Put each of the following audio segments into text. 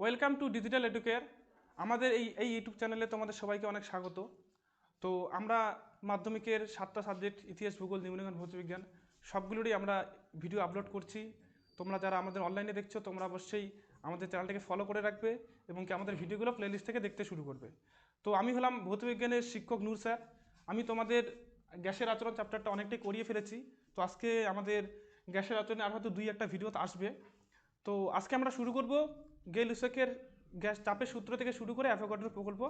Welcome to digital educare. আমাদের এই এই ইউটিউব চ্যানেলে তোমাদের সবাইকে অনেক স্বাগত। তো আমরা মাধ্যমিকের সাতটা সাবজেক্ট, ইতিহাস, ভূগোল নিউমনিগন ভৌতবিজ্ঞান সবগুলোরই আমরা ভিডিও আপলোড করছি। তোমরা যারা আমাদের অনলাইনে দেখছ, তোমরা অবশ্যই আমাদের চ্যানেলটাকে ফলো করে রাখবে এবং কি আমাদের ভিডিওগুলো প্লেলিস্ট থেকে দেখতে শুরু করবে। তো আমি হলাম ভৌতবিজ্ঞানের শিক্ষক নূর স্যার। আমি তোমাদের গ্যাসের আচরণ চ্যাপ্টারটা অনেকটাই করিয়ে ফেলেছি। তো আজকে আমাদের গ্যাসের আচরণে আর হয়তো দুই একটা ভিডিও আসবে। তো আজকে আমরা শুরু করব গেল ইউসেকের গ্যাস চাপের সূত্র থেকে শুরু করে অ্যাভোগাড্রো প্রকল্প,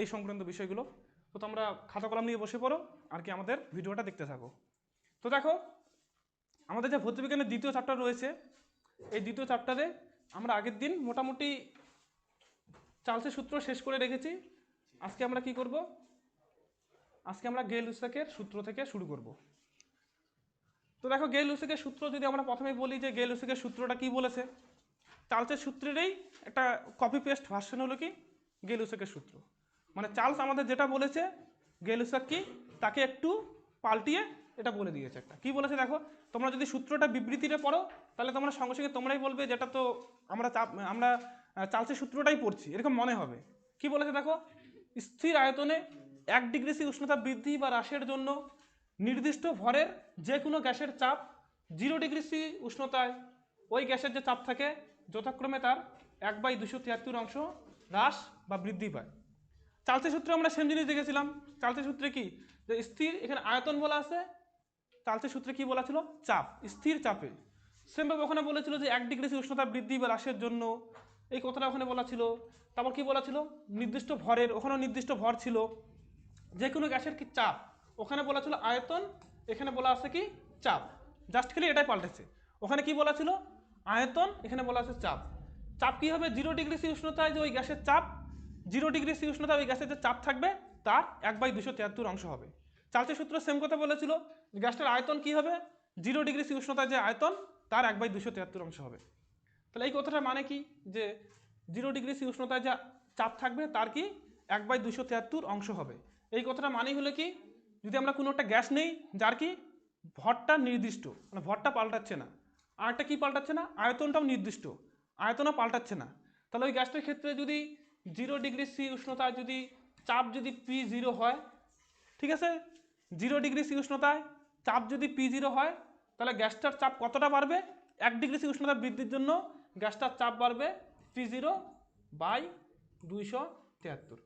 এই সংক্রান্ত বিষয়গুলো। তো তোমরা খাতা কলম নিয়ে বসে পড়ো, আর কি আমাদের ভিডিওটা দেখতে থাকো। তো দেখো, আমাদের যে ভৌতবিজ্ঞানের দ্বিতীয় চ্যাপ্টার রয়েছে, এই দ্বিতীয় চ্যাপ্টারে আমরা আগের দিন মোটামুটি চার্লসের সূত্র শেষ করে রেখেছি। আজকে আমরা কি করব? আজকে আমরা গেল ইউসেকের সূত্র থেকে শুরু করব। তো দেখো গেল ইউসেকের সূত্র যদি আমরা প্রথমে বলি যে গেল ইউসেকের সূত্রটা কি বলেছে চার্লসের সূত্রেরই একটা কপি পেস্ট ভার্সন হলো কি? গেলুসেকের সূত্র। মানে চার্লস আমাদের যেটা বলেছে, গেলুসেক কি? তাকে একটু পাল্টিয়ে এটা বলে দিয়েছে একটা। কি বলেছে দেখো? তোমরা যদি সূত্রটা বিবৃতিটা পড়ো, তাহলে তোমরা সঙ্গে সঙ্গে তোমরাই বলবে যেটা তো আমরা আমরা চার্লসের সূত্রটাই পড়ছি। এরকম মনে হবে। কি বলেছে দেখো? স্থির আয়তনে এক ডিগ্রি সি উষ্ণতা বৃদ্ধি বা হ্রাসের জন্য নির্দিষ্ট ভরের যে কোনো গ্যাসের চাপ জিরো ডিগ্রি সি উষ্ণতায়, ওই গ্যাসের যে চাপ থাকে যথাক্রমে তার এক বাই দুশো তিয়াত্তর অংশ হ্রাস বা বৃদ্ধি পায়। চালসের সূত্রে আমরা সেম জিনিস দেখেছিলাম। চালসের সূত্রে কি? যে স্থির এখানে আয়তন বলা আছে চালসের সূত্রে কি বলা ছিল? চাপ, স্থির চাপে। সেমভাবে ওখানে বলেছিল যে এক ডিগ্রি উষ্ণতা বৃদ্ধি বা হ্রাসের জন্য। এই কথাটা ওখানে বলা ছিল। তারপর কি বলা ছিল? নির্দিষ্ট ভরের, ওখানেও নির্দিষ্ট ভর ছিল। যে কোনো গ্যাসের কি চাপ? ওখানে বলা ছিল আয়তন, এখানে বলা আছে কি? চাপ। জাস্ট খালি এটাই পাল্টেছে। ওখানে কি বলা ছিল? আয়তন, এখানে বলা আছে চাপ। চাপ কি হবে? জিরো ডিগ্রি সি উষ্ণতায় যে ওই গ্যাসের চাপ, জিরো ডিগ্রি সি উষ্ণতায় ওই গ্যাসের যে চাপ থাকবে, তার এক বাই দুশো তিয়াত্তর অংশ হবে। চার্লসের সূত্র সেম কথা বলেছিল গ্যাসটার আয়তন কি হবে? জিরো ডিগ্রি সি উষ্ণতায় যে আয়তন, তার এক বাই দুশো তিয়াত্তর অংশ হবে। তাহলে এই কথাটার মানে কি? যে জিরো ডিগ্রি সি উষ্ণতায় যা চাপ থাকবে, তার কি? এক বাই দুশো তিয়াত্তর অংশ হবে। এই কথাটা মানেই হলো কি? যদি আমরা কোনো একটা গ্যাস নেই, যার কি? ভরটা নির্দিষ্ট মানে ভরটা পাল্টাচ্ছে না। আর একটা কি পাল্টাচ্ছে না? আয়তনটাও নির্দিষ্ট। আয়তনও পাল্টাচ্ছে না। তাহলে ওই গ্যাসটার ক্ষেত্রে যদি জিরো ডিগ্রি সি উষ্ণতায় যদি চাপ যদি পি জিরো হয়, ঠিক আছে? জিরো ডিগ্রি সি উষ্ণতায় চাপ যদি পি জিরো হয়, তাহলে গ্যাসটার চাপ কতটা বাড়বে? এক ডিগ্রি সি উষ্ণতা বৃদ্ধির জন্য গ্যাসটার চাপ বাড়বে পি জিরো বাই দুইশো তিয়াত্তর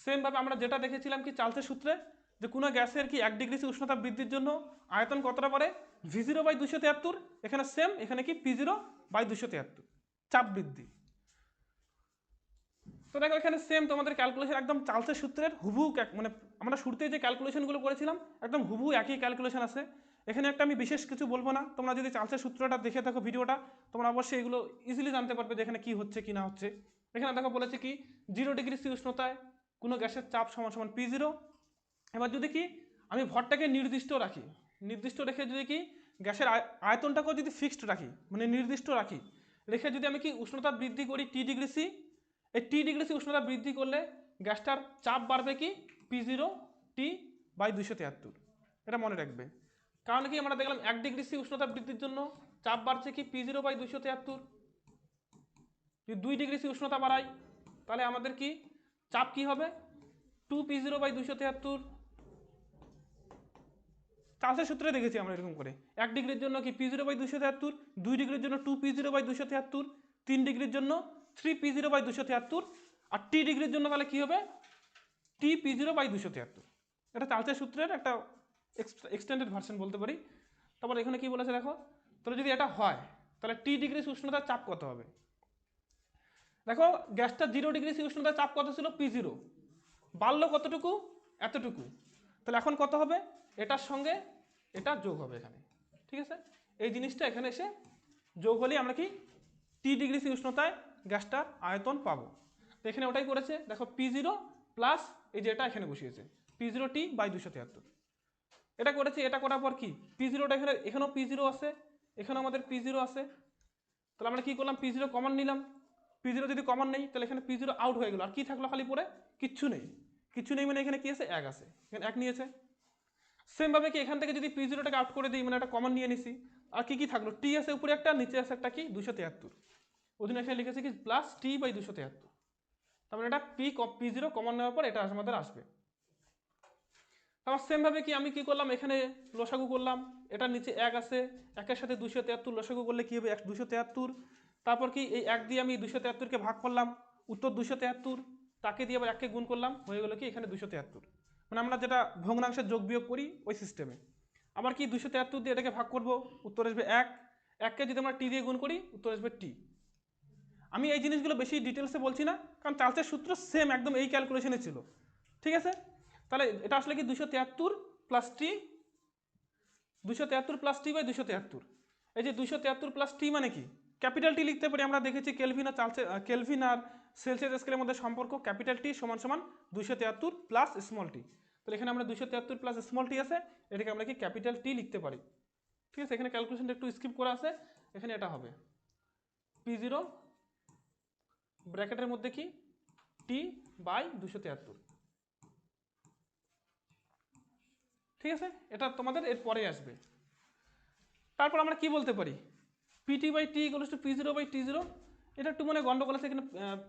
সেমভাবে আমরা যেটা দেখেছিলাম কি চালসের সূত্রে, যে কোনো গ্যাসের কি এক ডিগ্রি সি উষ্ণতা বৃদ্ধির জন্য আয়তন কতটা বাড়ে? ভি জিরো বাই দুশো তিয়াত্তর এখানে সেম এখানে কি? পি জিরো বাই দুশো তিয়াত্তর চাপ বৃদ্ধি। তো দেখো এখানে সেম তোমাদের ক্যালকুলেশন একদম চার্লসের সূত্রের ক্যাক- মানে আমরা শুরুতে যে ক্যালকুলেশনগুলো করেছিলাম, একদম হুবহু একই ক্যালকুলেশন আছে। এখানে একটা আমি বিশেষ কিছু বলব না। তোমরা যদি চার্লসের সূত্রটা দেখে থাকো ভিডিওটা, তোমরা অবশ্যই এগুলো ইজিলি জানতে পারবে যে এখানে কী হচ্ছে, কি না হচ্ছে। এখানে দেখো বলেছে কি জিরো ডিগ্রি সি উষ্ণতায় কোনো গ্যাসের চাপ সমান সমান পি জিরো এবার যদি কি, আমি ভরটাকে নির্দিষ্ট রাখি নির্দিষ্ট রেখে যদি কি গ্যাসের আয়- আয়তনটাকেও যদি ফিক্সড রাখি মানে নির্দিষ্ট রাখি, রেখে যদি আমি কি উষ্ণতা বৃদ্ধি করি টি ডিগ্রি সি এই টি ডিগ্রি সি উষ্ণতা বৃদ্ধি করলে গ্যাসটার চাপ বাড়বে কি পি জিরো টি বাই দুশো তিয়াত্তর। এটা মনে রাখবে। কারণ কি আমরা দেখলাম এক ডিগ্রি সি উষ্ণতা বৃদ্ধির জন্য চাপ বাড়ছে কি পি জিরো বাই দুশো তিয়াত্তর। যদি দুই ডিগ্রি সি উষ্ণতা বাড়াই, তাহলে আমাদের কি চাপ কি হবে? টু পি জিরো বাই দুশো তিয়াত্তর চার্লসের সূত্রে দেখেছি আমরা এরকম করে। এক ডিগ্রির জন্য কি পি জিরো বাই দুশো তিয়াত্তর, দুই ডিগ্রির জন্য টু পি জিরো বাই দুশো তিয়াত্তর, তিন ডিগ্রির জন্য থ্রি পি জিরো বাই দুশো তিয়াত্তর, আর টি ডিগ্রির জন্য তাহলে কি হবে? টি পি জিরো বাই দুশো তিয়াত্তর। এটা চার্লসের সূত্রের একটা এক্সটেন্ডেড ভার্সন বলতে পারি। তারপর এখানে কি বলেছে দেখো? তাহলে যদি এটা হয়, তাহলে টি ডিগ্রি উষ্ণতার চাপ কত হবে? দেখো, গ্যাসটা জিরো ডিগ্রি উষ্ণতার চাপ কত ছিল? পি জিরো বাড়লো কতটুকু? এতটুকু। তাহলে এখন কত হবে? এটার সঙ্গে এটা যোগ হবে এখানে। ঠিক আছে? এই জিনিসটা এখানে এসে যোগ হলেই আমরা কি? টি ডিগ্রি সি উষ্ণতায় গ্যাসটার আয়তন পাবো। তো এখানে ওটাই করেছে। দেখো পি জিরো প্লাস এই যে এটা এখানে বসিয়েছে। পি জিরো টি বাই দুশো তিয়াত্তর। এটা করেছি, এটা করার পর কি? পি জিরোটা এখানে, এখানেও পি জিরো আছে, এখানেও আমাদের পি জিরো আছে। তাহলে আমরা কি করলাম? পি জিরো কমন নিলাম। পি জিরো যদি কমন নেই, তাহলে এখানে পি জিরো আউট হয়ে গেলো। আর কি থাকল খালি পরে কিচ্ছু নেই। কিচ্ছু নেই মানে এখানে কি আছে? এক আছে। এখানে এক নিয়েছে। সেমভাবে কি এখান থেকে যদি পি জিরোটাকে আউট করে দিই মানে একটা কমন নিয়ে নিছি, আর কি কি থাকল? টি আছে উপরে একটা, নিচে আছে একটা কি? দুশো তিয়াত্তর। জন্য এখানে লিখেছে কি? প্লাস টি বাই দুশো তেহাত্তর তার মানে এটা পি পি জিরো কমন নেওয়ার পর এটা আমাদের আসবে। তারপর সেমভাবে কি আমি কি করলাম? এখানে লসাগু করলাম। এটার নিচে এক আছে, একের সাথে দুশো তেহাত্তর লসাগু করলে কি হবে? এক দুশো তেহাত্তর তারপর কি এই এক দিয়ে আমি দুশো তেহাত্তরকে ভাগ করলাম, উত্তর দুশো তেহাত্তর তাকে দিয়ে আবার এককে গুণ করলাম, হয়ে গেলো কি? এখানে দুশো তেহাত্তর মানে আমরা যেটা ভগ্নাংশের যোগ বিয়োগ করি ওই সিস্টেমে আবার কি দুশো তেহাত্তর দিয়ে এটাকে ভাগ করব? উত্তর আসবে এক। এককে যদি আমরা টি দিয়ে গুণ করি, উত্তর আসবে টি আমি এই জিনিসগুলো বেশি ডিটেলসে বলছি না, কারণ চার্লসের সূত্র সেম একদম এই ক্যালকুলেশনে ছিল। ঠিক আছে? তাহলে এটা আসলে কি দুশো তেহাত্তর প্লাস টি দুশো তেহাত্তর প্লাস টি বাই দুশো তেহাত্তর এই যে দুশো তেহাত্তর প্লাস টি মানে কি? ক্যাপিটাল টি লিখতে পারি, আমরা দেখেছি কেলভিন আর চার্লসে কেলভিন আর সেলসিয়াস স্কেলের মধ্যে সম্পর্ক, ক্যাপিটাল টি সমান সমান দুশো তেহাত্তর প্লাস স্মল টি তাহলে এখানে আমরা দুশো তেহাত্তর প্লাস স্মল টি আছে, এটাকে আমরা কি ক্যাপিটাল টি লিখতে পারি। ঠিক আছে, এখানে ক্যালকুলেশনটা একটু স্কিপ করা আছে, এখানে এটা হবে। পি জিরো ব্র্যাকেটের মধ্যে কি? টি বাই দুশো তেহাত্তর। ঠিক আছে, এটা তোমাদের এর পরে আসবে। তারপর আমরা কি বলতে পারি? PT by T equals to P zero by T zero এটা একটু মনে গন্ডগোল আছে এখানে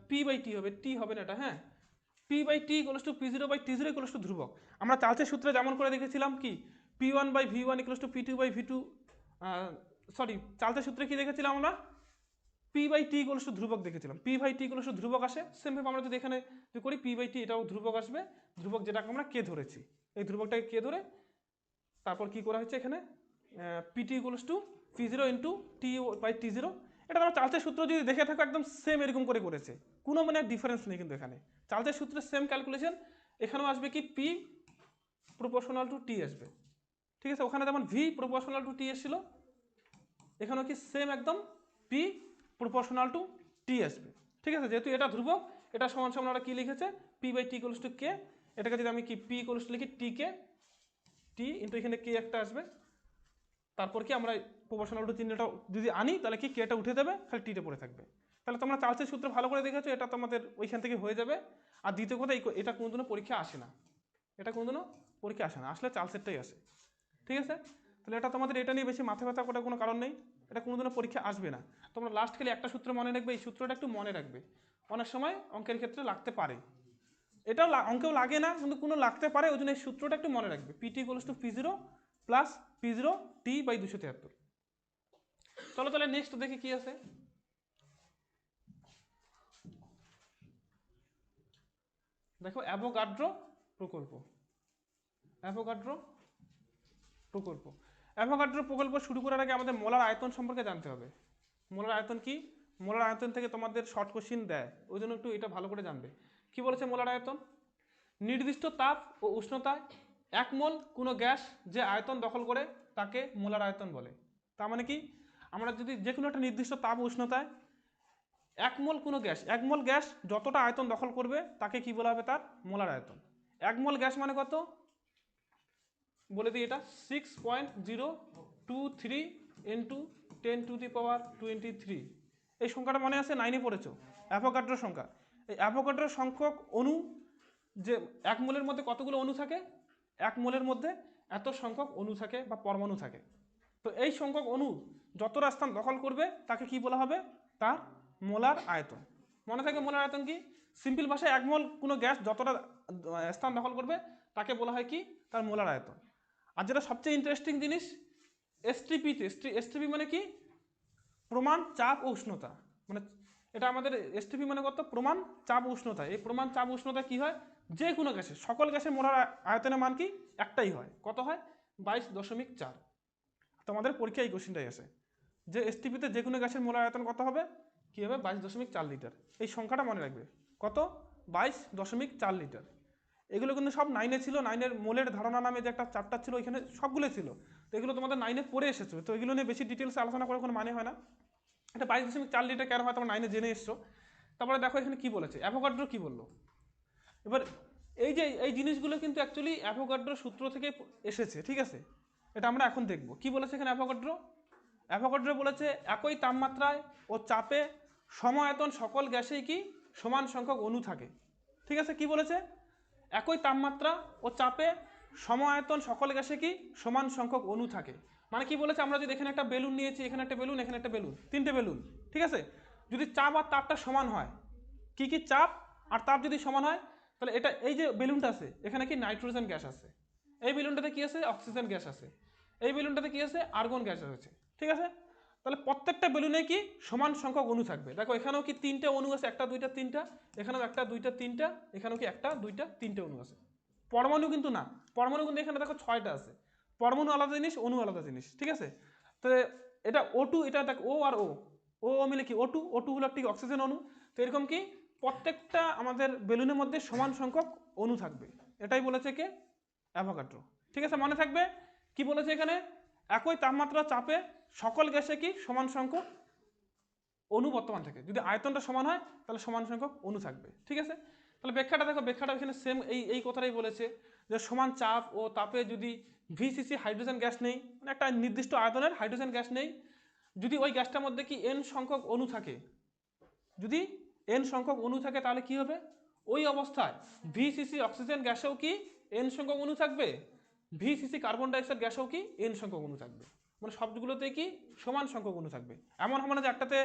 পি বাই টি হবে টি হবে না এটা হ্যাঁ? P by T equals to P zero by T zero equals to ধ্রুবক। আমরা চার্চের সূত্রে যেমন করে দেখেছিলাম কি P one by V one equals to P two by V two sorry চার্চের সূত্রে কি দেখেছিলাম আমরা? P by T equals to ধ্রুবক দেখেছিলাম। P by T equals to ধ্রুবক আসে। সেমভাবে আমরা যদি এখানে করি পি বাই টি এটাও ধ্রুবক আসবে। ধ্রুবক যেটাকে আমরা কে ধরেছি। এই ধ্রুবকটাকে কে ধরে তারপর কি করা হচ্ছে এখানে? PT equals to P zero into T by T zero এটা আমরা চার্চের সূত্র যদি দেখে থাকো, একদম সেম এরকম করে করেছে। কোনো মানে ডিফারেন্স নেই কিন্তু এখানে। চার্চের সূত্রের সেম ক্যালকুলেশন এখানেও আসবে কি? পি প্রপোর্শনাল টু টি আসবে। ঠিক আছে? ওখানে যেমন ভি প্রপোর্শনাল টু টি এসেছিল, এখানেও কি সেম একদম পি প্রপোর্শনাল টু টি আসবে। ঠিক আছে? যেহেতু এটা ধ্রুবক, এটা সমান সমান ওরা কী লিখেছে? P by T equals to K এটাকে যদি আমি কি পি ইকুয়ালস টু লিখি টি কে টি ইন্টু এখানে কে একটা আসবে। তারপর কি আমরা প্রপোর্শনাল টু চিহ্নটা যদি আনি, তাহলে কি কেটা উঠে দেবে? খালি টিটা পড়ে থাকবে। তাহলে তোমরা চার্চের সূত্র ভালো করে দেখেছ, এটা তোমাদের ওইখান থেকে হয়ে যাবে। আর দ্বিতীয় কথা এটা কোনোদিনও পরীক্ষা আসে না। এটা কোনোদিনও পরীক্ষা আসে না, আসলে চার্লসেরটাই আসে। ঠিক আছে? তাহলে এটা তোমাদের এটা নিয়ে বেশি মাথা ব্যথা করার কোনো কারণ নেই। এটা কোনোদিনও পরীক্ষা আসবে না। তোমরা লাস্ট খেলে একটা সূত্র মনে রাখবে, এই সূত্রটা একটু মনে রাখবে। অনেক সময় অঙ্কের ক্ষেত্রে লাগতে পারে। এটাও অঙ্কেও লাগে না, কিন্তু কোনো লাগতে পারে, ওই জন্য এই সূত্রটা একটু মনে রাখবে। PT equals to P zero plus P zero T by দুশো তিয়াত্তর চলো তাহলে নেক্সট দেখি কি আছে। দেখো অ্যাভোগাড্রো প্রকল্প। অ্যাভোগাড্রো প্রকল্প। অ্যাভোগাড্রো প্রকল্প শুরু করার আগে আমাদের মোলার আয়তন সম্পর্কে জানতে হবে। মোলার আয়তন কি? মোলার আয়তন থেকে তোমাদের শর্ট কোশ্চিন দেয়। ওই জন্য একটু এটা ভালো করে জানবে। কি বলেছে মোলার আয়তন? নির্দিষ্ট তাপ ও উষ্ণতায় এক মোল কোনো গ্যাস যে আয়তন দখল করে তাকে মোলার আয়তন বলে। তার মানে কি? আমরা যদি যে কোনো একটা নির্দিষ্ট তাপ উষ্ণতায় এক মোল কোনো গ্যাস এক মোল গ্যাস যতটা আয়তন দখল করবে, তাকে কি বলা হবে তার? মোলার আয়তন। এক মোল গ্যাস মানে কত? বলে দিই এটা six point zero two three into ten to the power twenty three এই সংখ্যাটা মনে আছে? নাইনে পড়েছ। অ্যাভোগাড্রোর সংখ্যা। এই অ্যাভোগাড্রোর সংখ্যক অণু, যে এক মোলের মধ্যে কতগুলো অণু থাকে? এক মোলের মধ্যে এত সংখ্যক অণু থাকে বা পরমাণু থাকে। তো এই সংখ্যক অণু যতটা স্থান দখল করবে, তাকে কি বলা হবে? তার মোলার আয়তন। মনে থাকে মোলার আয়তন কি? সিম্পল ভাষায় এক মোল কোনো গ্যাস যতটা স্থান দখল করবে, তাকে বলা হয় কি? তার মোলার আয়তন। আর যেটা সবচেয়ে ইন্টারেস্টিং জিনিস এসটিপিতে এসটিপি মানে কি? প্রমাণ, চাপ উষ্ণতা। মানে এটা আমাদের এসটিপি মানে কত? প্রমাণ, চাপ উষ্ণতা। এই প্রমাণ, চাপ উষ্ণতা কি হয়? যে কোনো গ্যাসে, সকল গ্যাসের মোলার আয়তনের মান কি? একটাই হয়। কত হয়? বাইশ দশমিক চার। তোমাদের পরীক্ষায় এই কোশ্চেনটাই আসে যে এসটিপিতে যে কোনো গ্যাসের মোলার আয়তন কত হবে? কী হবে? বাইশ দশমিক চার লিটার। এই সংখ্যাটা মনে রাখবে। কত? বাইশ দশমিক চার লিটার। এগুলো কিন্তু সব নাইনে ছিল। নাইনের মোলের ধারণা নামে যে একটা চ্যাপ্টার ছিল ওইখানে সবগুলো ছিল। তো এগুলো তোমাদের নাইনে পড়ে এসেছ। তো এগুলো নিয়ে বেশি ডিটেলসে আলোচনা করে কোনো মানে হয় না। এটা বাইশ দশমিক চার লিটার কেন হয়? তোমার নাইনে জেনে এসছো। তারপরে দেখো এখানে কি বলেছে। অ্যাভোকাড্রো কি বলল? এবার এই যে, এই জিনিসগুলো কিন্তু অ্যাকচুয়ালি অ্যাভোকাড্রো সূত্র থেকে এসেছে, ঠিক আছে? এটা আমরা এখন দেখব। কি বলেছে এখানে অ্যাভোকাড্রো অ্যাভোকাড্রো বলেছে একই তাপমাত্রায় ও চাপে সমায়তন সকল গ্যাসেই কি সমান সংখ্যক অণু থাকে। ঠিক আছে? কি বলেছে? একই তাপমাত্রা ও চাপে সমায়তন সকল গ্যাসে কি সমান সংখ্যক অণু থাকে। মানে কি বলেছে? আমরা যদি এখানে একটা বেলুন নিয়েছি, এখানে একটা বেলুন, এখানে একটা বেলুন, তিনটে বেলুন। ঠিক আছে? যদি চাপ আর তাপটা সমান হয়, কি কি চাপ আর তাপ যদি সমান হয়, তাহলে এটা, এই যে বেলুনটা আছে, এখানে কি নাইট্রোজেন গ্যাস আছে। এই বেলুনটাতে কি আছে? অক্সিজেন গ্যাস আছে। এই বেলুনটাতে কি আছে? আর্গন গ্যাস আছে। ঠিক আছে? তাহলে প্রত্যেকটা বেলুনে কি সমান সংখ্যক অণু থাকবে। দেখো, এখানেও কি তিনটে অণু আছে, একটা, দুইটা, তিনটা? এখানেও একটা, দুইটা, তিনটা? এখানেও কি একটা, দুইটা, তিনটে অণু আছে। পরমাণু কিন্তু না। পরমাণু কিন্তু এখানে দেখো ছয়টা আছে। পরমাণু আলাদা জিনিস, অণু আলাদা জিনিস, ঠিক আছে? তো এটা ও টু এটা দেখ ও আর ও ও মিলে কি? ও টু ও টু হলো একটি অক্সিজেন অণু। তো এরকম কি? প্রত্যেকটা আমাদের বেলুনের মধ্যে সমান সংখ্যক অণু থাকবে। এটাই বলেছে কে? অ্যাভোগাড্রো ঠিক আছে, মনে থাকবে? কি বলেছে এখানে? একই তাপমাত্রা চাপে সকল গ্যাসে কি সমান সংখ্যক অণু বর্তমান থাকে? যদি আয়তনটা সমান হয়, তাহলে সমান সংখ্যক অণু থাকবে। ঠিক আছে? তাহলে ব্যাখ্যাটা দেখো, ব্যাখ্যাটা এখানে সেম এই এই কথাটাই বলেছে যে সমান চাপ ও তাপে যদি ভিসিসি হাইড্রোজেন গ্যাস নেই মানে একটা নির্দিষ্ট আয়তনের হাইড্রোজেন গ্যাস নেই, যদি ওই গ্যাসটার মধ্যে কি এন সংখ্যক অণু থাকে, যদি এন সংখ্যক অণু থাকে, তাহলে কি হবে? ওই অবস্থায় ভিসিসি অক্সিজেন গ্যাসেও কি এন সংখ্যক অণু থাকবে? ভিসিসি কার্বন ডাইঅক্সাইড গ্যাসেও কি এন সংখ্যক অণু থাকবে। মানে সবগুলোতে কি সমান সংখ্যক অণু থাকবে। এমন হবে না যে একটাতে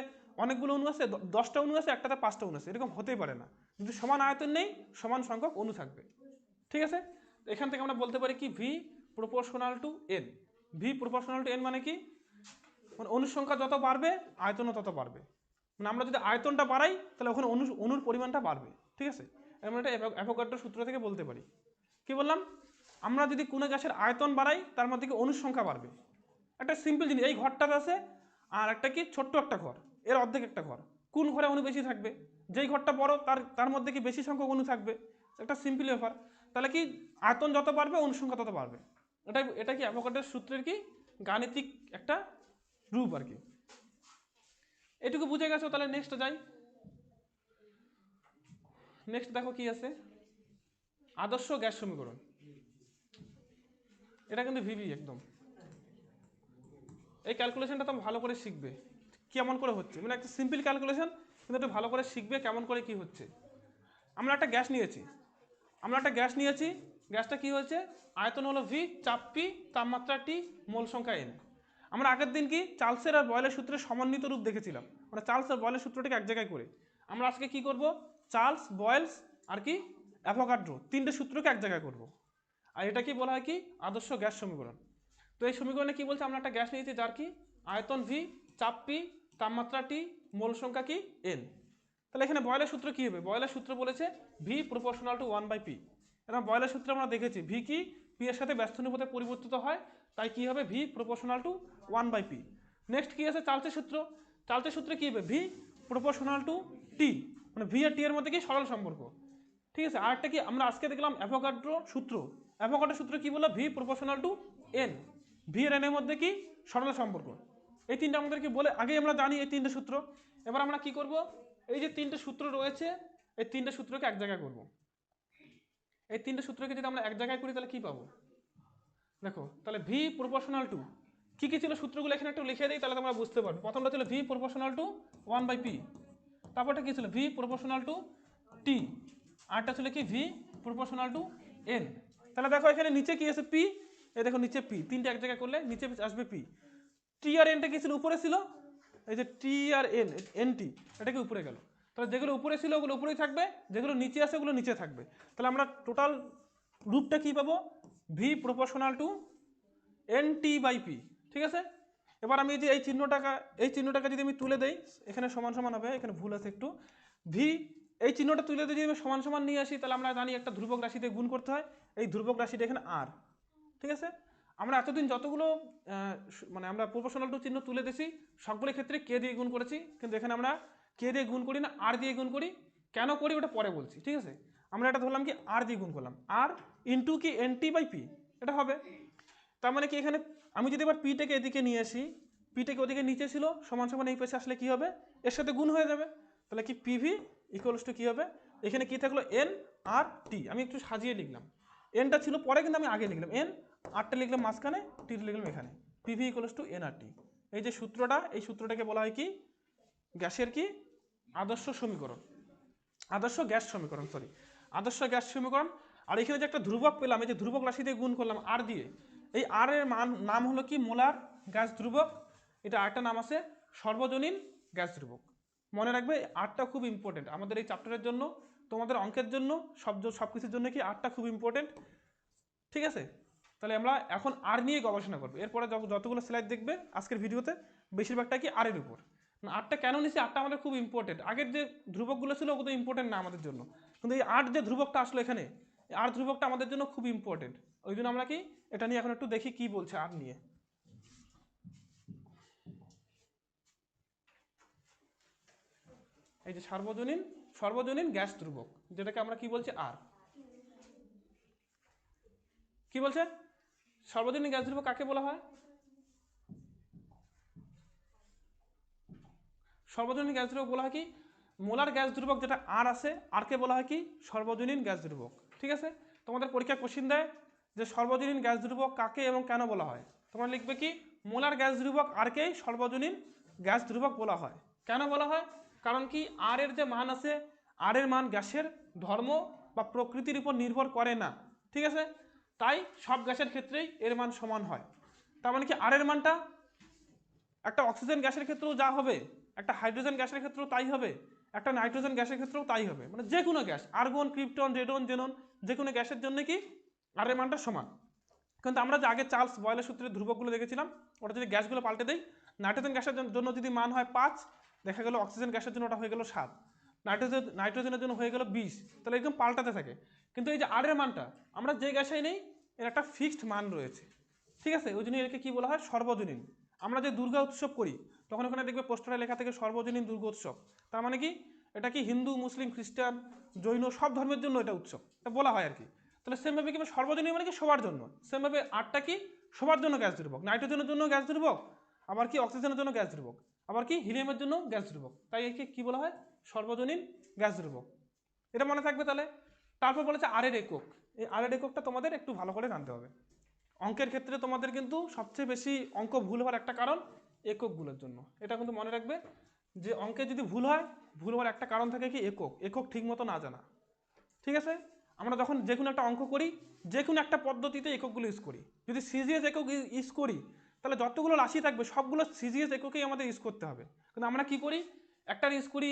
অনেকগুলো অণু আছে দশটা অণু আছে, একটাতে পাঁচটা অণু আছে, এরকম হতেই পারে না। যদি সমান আয়তন নেই, সমান সংখ্যক অণু থাকবে। ঠিক আছে? এখান থেকে আমরা বলতে পারি কি V proportional to N V proportional to N মানে কি? মানে অণুর সংখ্যা যত বাড়বে, আয়তনও তত বাড়বে। মানে আমরা যদি আয়তনটা বাড়াই, তাহলে ওখানে অনু অণুর পরিমাণটা বাড়বে। ঠিক আছে? আমরা এটা অ্যাভোগাড্রো সূত্র থেকে বলতে পারি। কি বললাম? আমরা যদি কোনো গ্যাসের আয়তন বাড়াই, তার মধ্যে কি অণুর সংখ্যা বাড়বে? একটা সিম্পল জিনিস, এই ঘরটাতে আছে আর একটা কি ছোট্ট একটা ঘর, এর অর্ধেক একটা ঘর। কোন ঘরে অণু বেশি থাকবে? যেই ঘরটা বড়, তার তার মধ্যে কি বেশি সংখ্যক অণু থাকবে? একটা সিম্পল ব্যাপার। তাহলে কি আয়তন যত বাড়বে অণু সংখ্যা তত বাড়বে। এটাই এটা কি অ্যাভোগাড্রোর সূত্রের কি গাণিতিক একটা রূপ আর কি? এটুকু বুঝে গেছো? তাহলে নেক্সট যাই। নেক্সট দেখো কি আছে? আদর্শ গ্যাস সমীকরণ। এটা কিন্তু ভিভি একদম। এই ক্যালকুলেশনটা তো ভালো করে শিখবে। কেমন করে হচ্ছে? মানে একটা সিম্পল ক্যালকুলেশন কিন্তু একটু ভালো করে শিখবে কেমন করে কি হচ্ছে। আমরা একটা গ্যাস নিয়েছি। আমরা একটা গ্যাস নিয়েছি। গ্যাসটা কি হয়েছে? আয়তন হলো ভি চাপ পি তাপমাত্রা টি মোল সংখ্যা এন আমরা আগের দিন কি চার্লসের আর বয়লের সূত্রের সমন্বিত রূপ দেখেছিলাম। মানে চার্লস আর বয়লের সূত্রটাকে এক জায়গায় করে। আমরা আজকে কি করব? চার্লস, বয়েলস আর কি অ্যাভোকাড্রো তিনটে সূত্রকে এক জায়গায় করব। আর এটা কি বলা হয় কি? আদর্শ গ্যাস সমীকরণ। তো এই সমীকরণে কি বলছে? আমরা একটা গ্যাস নিয়েছি, যার কি? আয়তন ভি চাপ পি তাপমাত্রা টি মোল সংখ্যা কি? এন তাহলে এখানে বয়লের সূত্র কি হবে? বয়লের সূত্র বলেছে V proportional to one by P এবং বয়লের সূত্র আমরা দেখেছি ভি কি? পি এর সাথে ব্যস্তানুপাতে পরিবর্তিত হয়, তাই কি হবে? V proportional to one by P next কি আছে? চালচের সূত্র। চালচের সূত্রে কি হবে? ভি প্রপোর্শনাল টু টি মানে ভি আর টি এর মধ্যে কি সরল সম্পর্ক। ঠিক আছে? আরেকটা কি? আমরা আজকে দেখলাম অ্যাভোগাড্রো সূত্র। অ্যাভোগাড্রো সূত্র কি বলল? V proportional to N V R N এর মধ্যে কি? সরল সম্পর্ক। এই তিনটা আমাদেরকে বলে, আগেই আমরা জানি এই তিনটে সূত্র। এবার আমরা কি করব? এই যে তিনটে সূত্র রয়েছে, এই তিনটে সূত্রকে এক জায়গায় করব। এই তিনটে সূত্রকে যদি আমরা এক জায়গায় করি, তাহলে কি পাবো? দেখো, তাহলে ভি প্রপোর্শনাল টু কি কি ছিল সূত্রগুলো? এখানে একটু লিখে দিই, তাহলে তোমরা বুঝতে পারবে। প্রথমটা ছিল V proportional to one by P তারপরটা কি ছিল? ভি প্রপোর্শনাল টু টি আরটা ছিল কি? ভি প্রপোর্শনাল টু এন তাহলে দেখো, এখানে নিচে কি আছে? পি এই দেখো নিচে পি তিনটে এক জায়গায় করলে নিচে আসবে পি টি আর এনটা কি ছিল? উপরে ছিল? এই যে টি আর এন এন টি এটা কি উপরে গেল? তাহলে যেগুলো উপরে ছিল, ওগুলো উপরেই থাকবে, যেগুলো নিচে আছে, ওগুলো নিচে থাকবে। তাহলে আমরা টোটাল রূপটা কি পাবো? V proportional to N T by P ঠিক আছে? এবার আমি যে এই চিহ্নটাকে এই চিহ্নটাকে যদি আমি তুলে দেই, এখানে সমান সমান হবে, এখানে ভুল আছে একটু। ভি এই চিহ্নটা তুলে দিয়ে যদি আমি সমান সমান নিয়ে আসি, তাহলে আমরা জানি একটা ধ্রুবক রাশিতে গুণ করতে হয়। এই ধ্রুবক রাশিটা এখানে আর ঠিক আছে? আমরা এতদিন যতগুলো মানে আমরা প্রফেশনাল টু চিহ্ন তুলে দিয়েছি, সবগুলো ক্ষেত্রে কে দিয়ে গুণ করেছি, কিন্তু এখানে আমরা কে দিয়ে গুণ করি না, আর দিয়ে গুণ করি, কেন করি ওটা পরে বলছি, ঠিক আছে? আমরা এটা ধরলাম কি আর দিয়ে গুণ করলাম, আর ইন্টু কি এন টি বাই পি এটা হবে। তার মানে কি এখানে, আমি যদি এবার পিটাকে এদিকে নিয়ে আসি পিটাকে ওদিকে নিচে ছিল, সমান সমান এই পাশে আসলে কি হবে? এর সাথে গুণ হয়ে যাবে। তাহলে কি পিভি ইকুয়ালস টু কী হবে? এখানে কি থাকল এন আর টি আমি একটু সাজিয়ে লিখলাম। এনটা ছিল পরে কিন্তু আমি আগে লিখলাম। এন আরটা লিখলাম মাঝখানে টিটা লিখলাম এখানে। PV equals to N R T এই যে সূত্রটা, এই সূত্রটাকে বলা হয় কি? গ্যাসের কি? আদর্শ সমীকরণ। আদর্শ গ্যাস সমীকরণ সরি আদর্শ গ্যাস সমীকরণ। আর এখানে যে একটা ধ্রুবক পেলাম, এই যে ধ্রুবক রাশি দিয়ে গুণ করলাম আর দিয়ে, এই আর এর মান, নাম হলো কি? মোলার গ্যাস ধ্রুবক। এটা আরেকটা নাম আছে, সর্বজনীন গ্যাস ধ্রুবক। মনে রাখবে আর্টটা খুব ইম্পর্টেন্ট আমাদের এই চ্যাপ্টারের জন্য তোমাদের অঙ্কের জন্য সব সব কিছুর জন্য কি আর্টটা খুব ইম্পর্টেন্ট ঠিক আছে? তাহলে আমরা এখন আর নিয়ে গবেষণা করব। এরপরে যত- যতগুলো স্লাইড দেখবে আজকের ভিডিওতে বেশিরভাগটা কি আরের উপর। না, আটটা কেন নিছি? আটটা আমাদের খুব ইম্পর্টেন্ট আগের যে ধ্রুবকগুলো ছিল ওগুলো ইম্পর্টেন্ট না আমাদের জন্য। কিন্তু এই আট যে ধ্রুবকটা আসলো এখানে আট ধ্রুবকটা আমাদের জন্য খুব ইম্পর্টেন্ট ওই জন্য আমরা কি এটা নিয়ে এখন একটু দেখি কি বলছে আট নিয়ে। এই যে সার্বজনীন, সর্বজনীন গ্যাস ধ্রুবক, যেটাকে আমরা কি বলছি? আর কি বলছে? সর্বজনীন গ্যাস ধ্রুবক কাকে বলা হয়? সর্বজনীন গ্যাস ধ্রুবক বলা হয় কি? মোলার গ্যাস ধ্রুবক যেটা আর আছে আরকে বলা হয় কি? সর্বজনীন গ্যাস ধ্রুবক। ঠিক আছে? তোমাদের পরীক্ষা কোশ্চিন দেয় যে সর্বজনীন গ্যাস ধ্রুবক কাকে এবং কেন বলা হয়? তোমরা লিখবে কি? মোলার গ্যাস ধ্রুবক আরকেই সর্বজনীন গ্যাস ধ্রুবক বলা হয়। কেন বলা হয়? কারণ কি আর এর যে মান আছে আর এর মান গ্যাসের ধর্ম বা প্রকৃতির উপর নির্ভর করে না, ঠিক আছে? তাই সব গ্যাসের ক্ষেত্রেই এর মান সমান হয়। তার মানে কি আর এর মানটা একটা অক্সিজেন গ্যাসের ক্ষেত্রেও যা হবে, একটা হাইড্রোজেন গ্যাসের ক্ষেত্রেও তাই হবে, একটা নাইট্রোজেন গ্যাসের ক্ষেত্রেও তাই হবে। মানে যে কোনো gas argon krypton radon xenon যে কোনো গ্যাসের জন্য কি আর এর মানটা সমান। কিন্তু আমরা যে আগে চার্লস বয়লের সূত্রে ধ্রুবকগুলো দেখেছিলাম, ওটা যদি গ্যাসগুলো পাল্টে দেই নাইট্রোজেন গ্যাসের জন্য যদি মান হয় পাঁচ দেখা গেল অক্সিজেন গ্যাসের জন্য ওটা হয়ে গেল সাত। নাইট্রোজেন নাইট্রোজেনের জন্য হয়ে গেল বিশ। তাহলে একদম পাল্টাতে থাকে। কিন্তু এই যে আরের মানটা, আমরা যে গ্যাসেই নেই, এর একটা ফিক্সড মান রয়েছে। ঠিক আছে? ওই জন্য এটাকে কী বলা হয়? সর্বজনীন। আমরা যে দুর্গা উৎসব করি, তখন ওখানে দেখবে পোস্টারে লেখা থেকে সর্বজনীন দুর্গা উৎসব। তার মানে কি? এটা কি হিন্দু, মুসলিম, খ্রিস্টান, জৈন, সব ধর্মের জন্য এটা উৎসব। এটা বলা হয় আর কি। তাহলে সেমভাবে কি সর্বজনীন মানে কি? সবার জন্য। সেমভাবে আটটা কি? সবার জন্য গ্যাস ধ্রুবক নাইট্রোজেনের জন্য গ্যাস ধ্রুবক আবার কি? অক্সিজেনের জন্য গ্যাস ধ্রুবক আবার কি? হিলিয়ামের জন্য গ্যাস ধ্রুবক। তাই একে কি বলা হয়? সর্বজনীন গ্যাস ধ্রুবক। এটা মনে থাকবে তাহলে? তারপর বলেছে আরের একক। এই আরের এককটা তোমাদের একটু ভালো করে জানতে হবে। অঙ্কের ক্ষেত্রে তোমাদের কিন্তু সবচেয়ে বেশি অঙ্ক ভুল হওয়ার একটা কারণ এককগুলোর জন্য। এটা কিন্তু মনে রাখবে যে অঙ্কে যদি ভুল হয়, ভুল হওয়ার একটা কারণ থাকে কি? একক। একক ঠিকমতো না জানা। ঠিক আছে? আমরা যখন যে কোনো একটা অঙ্ক করি, যে কোনো একটা পদ্ধতিতে এককগুলো ইউজ করি। যদি সিজিএস একক ইউজ করি তাহলে যতগুলো রাশি থাকবে, সবগুলো সিজিএস এককেই আমাদের ইউজ করতে হবে। কিন্তু আমরা কি করি? একটা ইউজ করি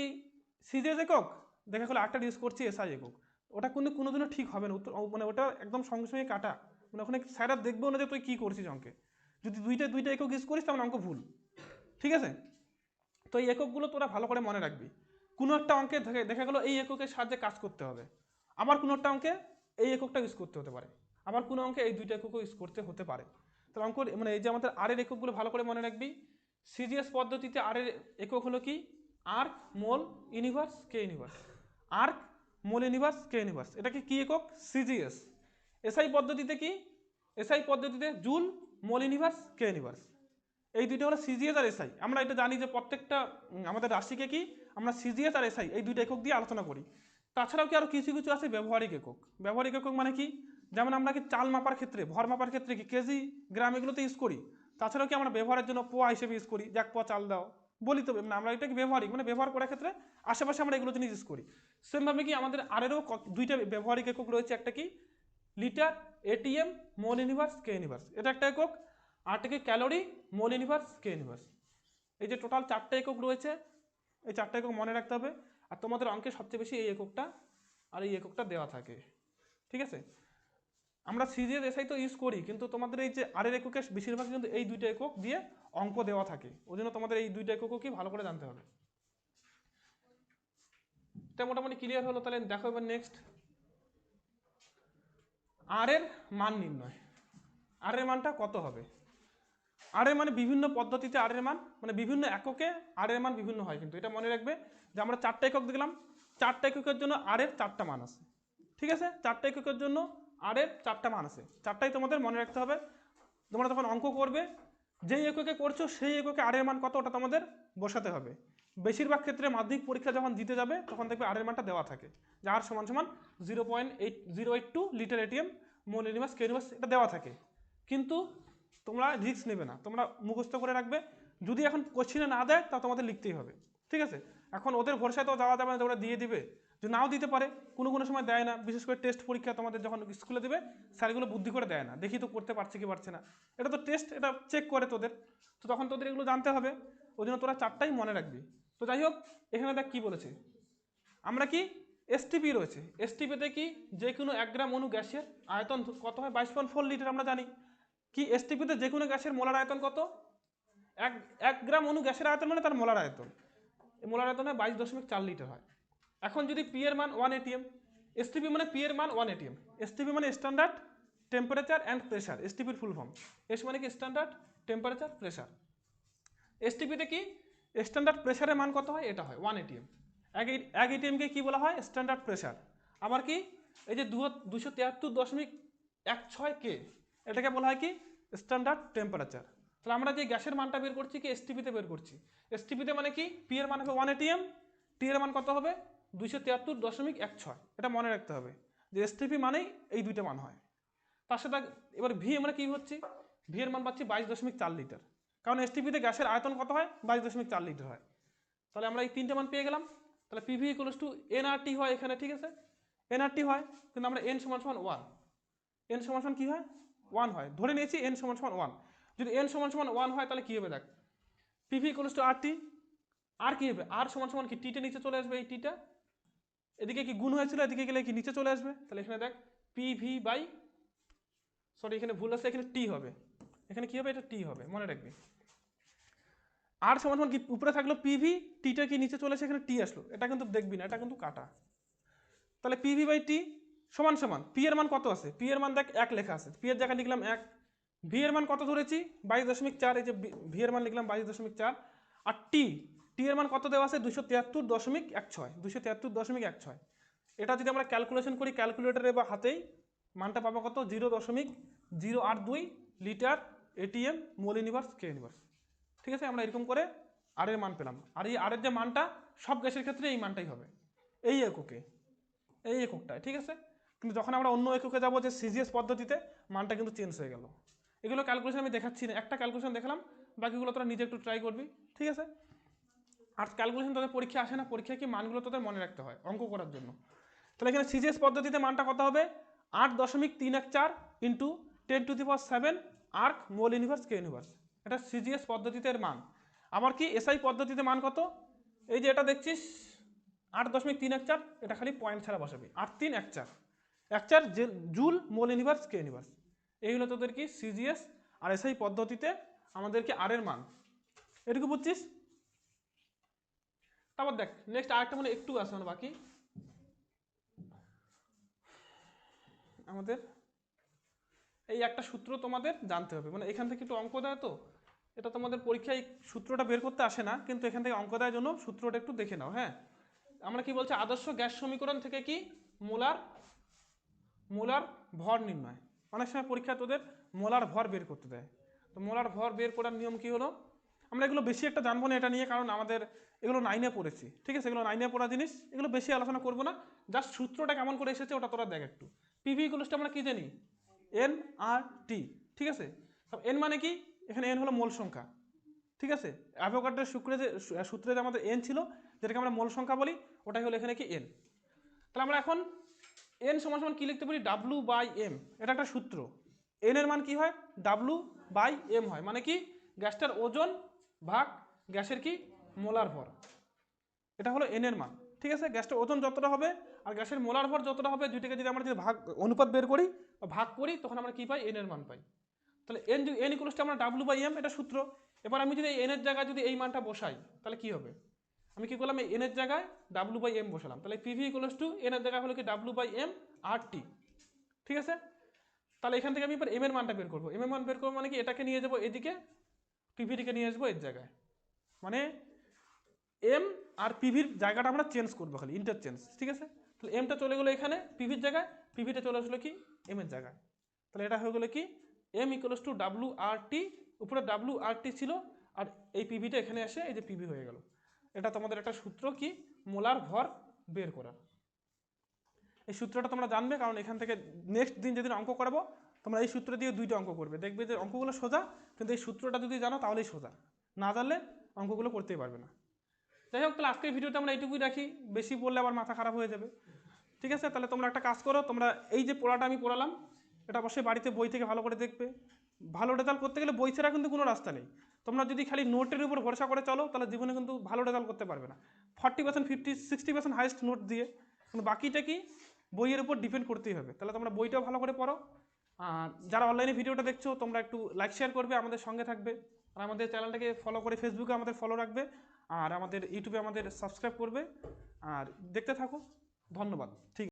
সিজিএস একক, দেখা গেলো একটা ইউজ করছি এসআই একক। ওটা কিন্তু কোনোদিনও ঠিক হবে না। উত্তর মানে ওটা একদম সঙ্গে সঙ্গে কাটা। মানে ওখানে স্যাররা দেখবেও না যে তুই কী করছিস অঙ্কে। যদি দুইটা দুইটা একক ইউজ করিস তাহলে অঙ্ক ভুল। ঠিক আছে? তো এই এককগুলো তোরা ভালো করে মনে রাখবি। কোনো একটা অঙ্কে দেখা গেলো এই এককের সাহায্যে কাজ করতে হবে। আবার কোনো একটা অঙ্কে এই এককটা ইউজ করতে হতে পারে। আবার কোনো অঙ্কে এই দুইটা এককও ইউজ করতে হতে পারে। তাহলে অঙ্ক মানে এই যে আমাদের আরের এককগুলো ভালো করে মনে রাখবি। সিজিএস পদ্ধতিতে আরের একক হলো কি? Erg mole inverse K inverse. Erg mole inverse K inverse. এটাকে কি একক? সিজিএস। এসআই পদ্ধতিতে কি? এসআই পদ্ধতিতে joule, mole inverse K inverse. এই দুইটা হলো সিজিএস আর এসআই। আমরা এটা জানি যে প্রত্যেকটা আমাদের রাশিকে কি? আমরা সিজিএস আর এসআই, এই দুইটা একক দিয়ে আলোচনা করি। তাছাড়াও কি আরও কিছু কিছু আছে? ব্যবহারিক একক। ব্যবহারিক একক মানে কি? যেমন আমরা কি চাল মাপার ক্ষেত্রে, ভর মাপার ক্ষেত্রে কি কেজি গ্রাম এগুলোতে ইউজ করি? তাছাড়াও কি আমরা ব্যবহারের জন্য পোয়া হিসেবে ইউজ করি? যে এক পোয়া চাল দাও। বলি তো মানে আমরা এটা কি ব্যবহারিক? মানে ব্যবহার করার ক্ষেত্রে আশেপাশে আমরা এগুলো জিনিস ইউজ করি। সেমভাবে কি আমাদের আরেরও দুইটা ব্যবহারিক একক রয়েছে, একটা কি litre atm mole inverse K inverse এটা একটা একক আরটা কি calorie mole inverse K inverse এই যে টোটাল চারটে একক রয়েছে, এই চারটে একক মনে রাখতে হবে। আর তোমাদের অঙ্কে সবচেয়ে বেশি এই এককটা, আর এই এককটা দেওয়া থাকে। ঠিক আছে? আমরা সিজিএস এসআই তো ইউজ করি, কিন্তু তোমাদের এই যে আরের এককে বেশিরভাগ কিন্তু এই দুইটা একক দিয়ে অঙ্ক দেওয়া থাকে। ওই জন্য তোমাদের এই দুইটা এককও কি ভালো করে জানতে হবে। এটা মোটামুটি ক্লিয়ার হলো, তাহলে দেখো এবার নেক্সট আর এর মান নির্ণয়। আর এর মানটা কত হবে? আর এর মানে বিভিন্ন পদ্ধতিতে আর এর মান মানে বিভিন্ন এককে আর এর মান বিভিন্ন হয়, কিন্তু এটা মনে রাখবে যে আমরা চারটা একক দেখলাম, চারটা এককের জন্য আর এর চারটা মান আছে। ঠিক আছে? চারটা এককের জন্য আর এর চারটা মান আছে। চারটাই তোমাদের মনে রাখতে হবে। তোমরা যখন অঙ্ক করবে। যেই এককে করছ, সেই এককে আর এর মান কত ওটা তোমাদের বসাতে হবে। বেশিরভাগ ক্ষেত্রে মাধ্যমিক পরীক্ষা যখন দিতে যাবে, তখন দেখবে আর এর মানটা দেওয়া থাকে। যে আর সমান সমান zero point eight zero eight two litre atm mole inverse K inverse এটা দেওয়া থাকে। কিন্তু তোমরা রিস্ক নেবে না। তোমরা মুখস্থ করে রাখবে। যদি এখন কোশ্চিনে না দেয়, তা তোমাদের লিখতেই হবে। ঠিক আছে? এখন ওদের ভরসায় তো যাওয়া যাবে না ওরা দিয়ে দিবে। যে নাও দিতে পারে, কোনো কোনো সময় দেয় না। বিশেষ করে টেস্ট পরীক্ষা তোমাদের যখন স্কুলে দেবে স্যারগুলো বুদ্ধি করে দেয় না। দেখি তো করতে পারছে কি পারছে না। এটা তো টেস্ট এটা চেক করে তোদের। তো তখন তোদের এগুলো জানতে হবে। ওই জন্য তোরা চারটাই মনে রাখবি। তো যাই হোক, এখানে দেখ কী বলেছে। আমরা কি এসটিপি রয়েছে। এসটিপিতে কি যে কোনো এক গ্রাম অনু গ্যাসের আয়তন কত হয়? বাইশ পয়েন্ট ফোর লিটার আমরা জানি। কি এসটিপিতে যে কোনো গ্যাসের মোলার আয়তন কত? এক এক গ্রাম অনু গ্যাসের আয়তন মানে তার মোলার আয়তন। মোলার আয়তন হয় বাইশ দশমিক চার লিটার হয়। এখন যদি পি এর মান ওয়ান এটিএম এসটিপি মানে পি এর মান ওয়ান এটিএম এসটিপি মানে স্ট্যান্ডার্ড টেম্পারেচার অ্যান্ড প্রেশার এসটিপির ফুল ফর্ম এস মানে কি স্ট্যান্ডার্ড টেম্পারেচার প্রেশার এসটিপিতে কি স্ট্যান্ডার্ড প্রেশারের মান কত হয়? এটা হয় ওয়ান এটিএম এক এক এটিএমকে কী বলা হয়? স্ট্যান্ডার্ড প্রেশার আবার কি এই যে দুশো তিয়াত্তর দশমিক এক ছয় কে এটাকে বলা হয় কি স্ট্যান্ডার্ড টেম্পারেচার তাহলে আমরা যে গ্যাসের মানটা বের করছি, কি এসটিপিতে বের করছি? এসটিপিতে মানে কি পি এর মান হবে ওয়ান এটিএম টি এর মান কত হবে? দুশো তিয়াত্তর দশমিক এক ছয়। এটা মনে রাখতে হবে যে এসটিপি মানেই এই দুইটা মান হয়। তার সাথে এবার ভি আমরা কী হচ্ছে? ভি এর মান পাচ্ছি বাইশ দশমিক চার লিটার। কারণ এসটিপিতে গ্যাসের আয়তন কত হয়? বাইশ দশমিক চার লিটার হয়। তাহলে আমরা এই তিনটে মান পেয়ে গেলাম। তাহলে পিভি ইকুয়ালস টু এনআরটি হয় এখানে, ঠিক আছে? এনআরটি হয়, কিন্তু আমরা এন সমান সমান ওয়ান এন সমান সমান কী হয়? ওয়ান হয়। ধরে নিয়েছি এন সমান সমান ওয়ান যদি এন সমান সমান ওয়ান হয়, তাহলে কী হবে দেখ? PV equals to R T R কী হবে? আর সমান সমান কি? টিটা নিচে চলে আসবে এই টিটা এদিকে কি গুণ হয়েছিল, এদিকে গেলে কি নিচে চলে আসবে? তাহলে এখানে দেখ পিভি বাই সরি এখানে ভুল আছে, এখানে টি হবে। এখানে কি হবে? এটা টি হবে, মনে রাখবি। আর সমান সমান কি, উপরে থাকল পিভি টিটা কি নিচে চলে এসে এখানে টি আসলো। এটা কিন্তু দেখবি না, এটা কিন্তু কাটা। তাহলে পিভি বাই টি সমান সমান পি এর মান কত আছে? পি এর মান দেখ, এক লেখা আছে। পি এর জায়গায় লিখলাম এক। ভি এর মান কত ধরেছি? বাইশ দশমিক চার, এই যে ভি এর মান লিখলাম বাইশ দশমিক চার। আর টি টি এর মান কত দেওয়া আছে? দুশো তিয়াত্তর দশমিক এক ছয়। দুশো তিয়াত্তর দশমিক এক ছয়। এটা যদি আমরা ক্যালকুলেশন করি ক্যালকুলেটরে বা হাতেই, মানটা পাবো কত? জিরো দশমিক জিরো আট দুই litre atm mole inverse K inverse ঠিক আছে? আমরা এরকম করে আর এর মান পেলাম। আর এই আর এর যে মানটা, সব গ্যাসের ক্ষেত্রে এই মানটাই হবে। এই এককে। এই এককটায়। ঠিক আছে? কিন্তু যখন আমরা অন্য এককে যাব যে সিজিএস পদ্ধতিতে, মানটা কিন্তু চেঞ্জ হয়ে গেল। এগুলো ক্যালকুলেশন আমি দেখাচ্ছি না। একটা ক্যালকুলেশন দেখলাম, বাকিগুলো তোরা নিজে একটু ট্রাই করবি। ঠিক আছে? আর ক্যালকুলেশন তাদের পরীক্ষা আসে না, পরীক্ষায় কি মানগুলো তোদের মনে রাখতে হয় অঙ্ক করার জন্য? তাহলে এখানে সিজিএস পদ্ধতিতে মানটা কত হবে? আট দশমিক তিন এক চার into ten to the power seven erg mole inverse K inverse এটা সিজিএস পদ্ধতিতে এর মান। আবার কি এসআই পদ্ধতিতে মান কত? এই যে এটা দেখছিস, আট দশমিক তিন এক চার, এটা খালি পয়েন্ট ছাড়া বসাবি। আট তিন এক চার। এক চার joule mole inverse K inverse এই হলো তোদের কি সিজিএস আর এসআই পদ্ধতিতে আমাদেরকে আর এর মান। এটুকু বুঝছিস? তারপর দেখ নেক্সট আরেকটা মানে একটু আছে মানে বাকি। আমাদের এই একটা সূত্র তোমাদের জানতে হবে। মানে এখান থেকে একটু অঙ্ক দেয় তো, এটা তোমাদের পরীক্ষায় সূত্রটা বের করতে আসে না, কিন্তু এখান থেকে অঙ্ক দেওয়ার জন্য সূত্রটা একটু দেখে নাও হ্যাঁ? আমরা কি বলছি, আদর্শ গ্যাস সমীকরণ থেকে কি? মোলার মোলার ভর নির্ণয়। অনেক সময় পরীক্ষা তোদের মোলার ভর বের করতে দেয়। তো মোলার ভর বের করার নিয়ম কি হলো? আমরা এগুলো বেশি একটা জানব না এটা নিয়ে, কারণ আমাদের এগুলো নাইনে পড়েছি। ঠিক আছে? এগুলো নাইনে পড়া জিনিস। এগুলো বেশি আলোচনা করব না। জাস্ট সূত্রটা কেমন করে এসেছে ওটা তোরা দেখ একটু। পিভি ইকুয়ালসটা আমরা কি জানি? এন আর টি ঠিক আছে? এন মানে কি? এখানে এন হলো মোল সংখ্যা। ঠিক আছে? অ্যাভোগাড্রের সূত্রে যে সূত্রে যে আমাদের এন ছিল, যেটাকে আমরা মোল সংখ্যা বলি, ওটাই হলো এখানে কি এন তাহলে আমরা এখন এন সমান সমান কী লিখতে পারি? ডাব্লু বাই এম এটা একটা সূত্র। এন এর মান কি হয়? ডাব্লু বাই এম হয়। মানে কি? গ্যাসটার ওজন ভাগ গ্যাসের কি মোলার ভর। এটা হলো এন এর মান। ঠিক আছে? গ্যাসটার ওজন যতটা হবে আর গ্যাসের মোলার ভর যতটা হবে দুইটাকে যদি আমরা যদি ভাগ, অনুপাত বের করি বা ভাগ করি, তখন আমরা কী পাই? এন এর মান পাই। তাহলে এন এন ইকুয়ালসটা আমরা ডাব্লু বাই এম এটা সূত্র। এবার আমি যদি এন এর জায়গায় যদি এই মানটা বসাই, তাহলে কি হবে? আমি কী করলাম? এই এন এর জায়গায় ডাব্লু বাই এম বসালাম। তাহলে পিভি ইকুয়ালস টু এনের জায়গায় হলো কি W by M R T ঠিক আছে? তাহলে এখান থেকে আমি এবার এম এর মানটা বের করব। এম এর মান বের করব মানে কি? এটাকে নিয়ে যাব এদিকে পিভিটিকে নিয়ে আসব এর জায়গায়। মানে এম আর পিভির জায়গাটা আমরা চেঞ্জ করব খালি ইন্টারচেঞ্জ ঠিক আছে? তাহলে এমটা চলে গেলো এখানে পিভির জায়গায় পিভিটা চলে আসলো কি? এম এর জায়গায়। তাহলে এটা হয়ে গেলো কি? M equals to W R T উপরে ডাব্লু আর টি ছিল, আর এই পিভিটা এখানে এসে এই যে পিভি হয়ে গেল। এটা তোমাদের একটা সূত্র কি? মোলার ভর বের করার এই সূত্রটা তোমরা জানবে, কারণ এখান থেকে নেক্সট দিন যেদিন অঙ্ক করাবো, তোমরা এই সূত্র দিয়ে দুইটা অঙ্ক করবে। দেখবে যে অঙ্কগুলো সোজা, কিন্তু এই সূত্রটা যদি জানো তাহলেই সোজা। না জানলে অঙ্কগুলো করতেই পারবে না। যাই হোক, তাহলে আজকের ভিডিওটা আমরা এইটুকুই রাখি। বেশি বললে আবার মাথা খারাপ হয়ে যাবে। ঠিক আছে? তাহলে তোমরা একটা কাজ করো, তোমরা এই যে পড়াটা আমি পড়ালাম, এটা অবশ্যই বাড়িতে বই থেকে ভালো করে দেখবে। ভালো রেজাল্ট করতে গেলে বই ছাড়া কিন্তু কোনো রাস্তা নেই। তোমরা যদি খালি নোটের উপর ভরসা করে চলো, তাহলে জীবনে কিন্তু ভালো রেজাল্ট করতে পারবে না। Forty percent fifty sixty percent highest note দিয়ে, কিন্তু বাকিটা কি? বইয়ের উপর ডিপেন্ড করতেই হবে। তাহলে তোমরা বইটাও ভালো করে পড়ো। আর যারা অনলাইনে ভিডিওটা দেখছ, তোমরা একটু লাইক শেয়ার করবে, আমাদের সঙ্গে থাকবে। আর আমাদের চ্যানেলটাকে ফলো করে ফেসবুকে আমাদের ফলো রাখবে। আর আমাদের ইউটিউবে আমাদের সাবস্ক্রাইব করবে। আর দেখতে থাকো। ধন্যবাদ। ঠিক